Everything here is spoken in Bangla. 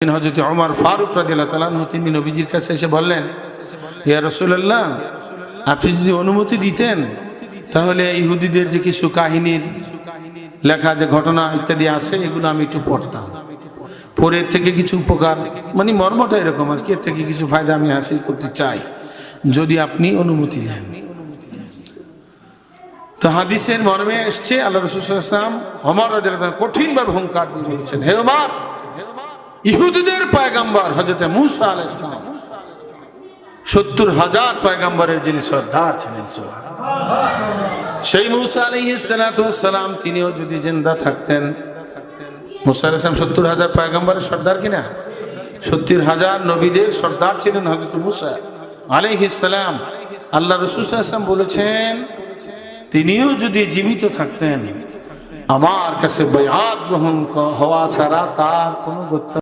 হজরত ওমর ফারুক আনহু, তিনি নবীজির কাছে এসে বললেন, ইয়া রাসূলুল্লাহ, আপনি যদি অনুমতি দিতেন, তাহলে ইহুদিদের যে কিছু কাহিনীর লেখা যে ঘটনা ইত্যাদি আছে, এগুলো আমি একটু পড়তাম। পরে থেকে কিছু উপকার মানে মর্মটা এরকম আর কি, এর থেকে কিছু ফায়দা আমি হাসিল করতে চাই, যদি আপনি অনুমতি দেন। তো হাদিসের মর্মে এসছে, আল্লাহ রসুল অমর কঠিনভাবে হুঙ্কার দিয়ে বলেছেন, হে ওমর ইহুদিদের পয়গাম্বর হজরত মুসা আল ইসলাম সত্তর হাজার পয়গাম্বরের যিনি সর্দার ছিলেন সেই মুসা আলী সালাম, তিনিও যদি জিন্দা থাকতেন, মুসা আল ইসলাম সত্তর হাজার সর্দার কিনা? সত্তর হাজার নবীদের সর্দার ছিলেন হজরত মুসা আলাইহিসালাম আল্লাহ রসুল আসলাম বলেছেন, তিনিও যদি জীবিত থাকতেন, আমার কাছে বয়াত গ্রহণ হওয়া ছাড়া তার কোনো